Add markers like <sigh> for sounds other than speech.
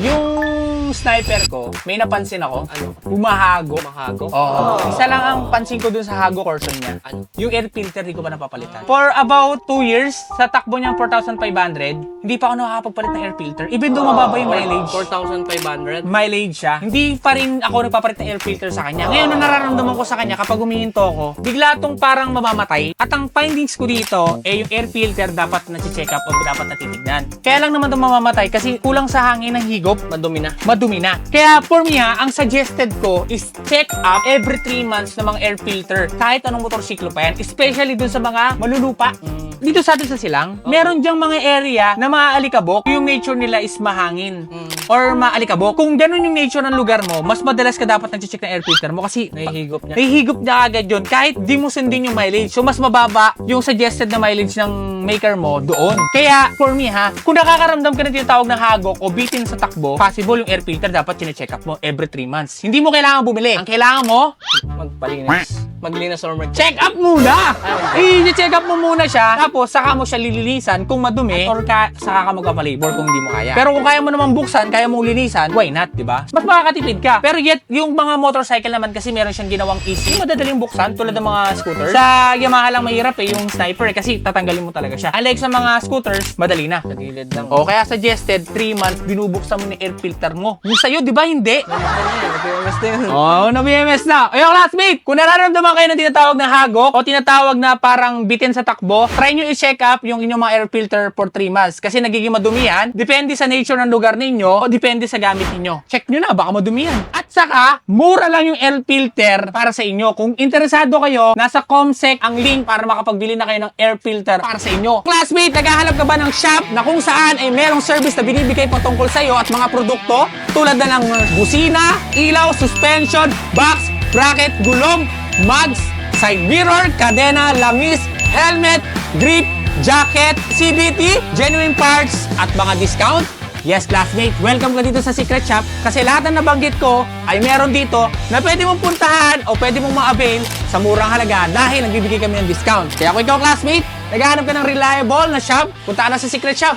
Yung sniper ko, may napansin ako. Ano? Humahago. Mahago? Oo. Isa lang ang pansin ko dun sa Hago Corson niya. Ano? Yung air filter, di ko pa napapalitan. For about 2 years, sa takbo niyang 4,500, hindi pa ako nakakapagpalit ng air filter. Even though mababa yung mileage. 4,500? mileage siya, hindi pa rin ako nagpapalit ng air filter sa kanya. Ngayon, ang nararamdaman ko sa kanya kapag humihinto ako, bigla tong parang mamamatay. At ang findings ko dito, eh yung air filter dapat na-check up o dapat natitignan. Kaya lang naman itong mamamatay kasi kulang sa hangin ng higop, Madumi na. Madumi na. Kaya for me ha, ang suggested ko is check up every 3 months ng mga air filter. Kahit anong motorsiklo pa yan. Especially dun sa mga malulupa. Dito sa atin sa silang, meron diyang mga area na maaalikabok. Yung nature nila is mahangin. Or maalikabok. Kung ganun yung nature ng lugar mo, mas madalas ka dapat nag-check ng air filter mo kasi Nahihigop niya. Nahihigop niya agad yun kahit di mo sundin yung mileage. So, mas mababa yung suggested na mileage ng maker mo doon. Kaya, for me ha, kung nakakaramdam ka na tinatawag ng hagok o bitin sa takbo, possible yung air filter dapat chine-check up mo every 3 months. Hindi mo kailangan bumili. Ang kailangan mo, Magpalinis. Maglinis or mag check up muna! I-check up mo muna siya, tapos saka mo siya lilinisan kung madumi or ka, saka ka magpapalabor kung hindi mo kaya. Pero kung kaya mo naman buksan, kaya mong linisan, why not, di ba? Mas makakatipid ka. Pero yet, yung mga motorcycle naman kasi meron siyang ginawang easy, madadaling buksan tulad ng mga scooters. Sa Yamaha lang mahirap eh, yung sniper eh, kasi tatanggalin mo talaga siya. Unlike sa mga scooters, madali na. Sa gilid lang. O kaya suggested, 3 months, binubuksan mo ng air filter mo. Yung sa'yo, di ba hindi? <laughs> Nag-PMS na yun. Oo, oh, na-BMS na. Ayun, classmate, kung nararamdaman kayo ng tinatawag na hagok o tinatawag na parang bitin sa takbo, try nyo i-check up yung inyong mga air filter for 3 months. Kasi nagiging madumi. Depende sa nature ng lugar ninyo o depende sa gamit ninyo. Check nyo na, baka madumi yan. At saka, mura lang yung air filter para sa inyo. Kung interesado kayo, nasa Comsec ang link para makapagbili na kayo ng air filter para sa inyo. Classmate, naghahanap ka ba ng shop na kung saan ay merong service na binibigay patungkol sa iyo at mga produkto tulad na ng busina, ilaw, suspension, box, bracket, gulong, mugs, side mirror, kadena, langis, helmet, grip, jacket, CVT, genuine parts, at mga discount? Yes, classmate, welcome ka dito sa Secret Shop kasi lahat ng nabanggit ko ay meron dito na pwede mong puntahan o pwede mong ma-avail sa murang halaga dahil nagbibigay kami ng discount. Kaya kung ikaw, classmate, naghahanap ka ng reliable na shop, punta na sa Secret Shop.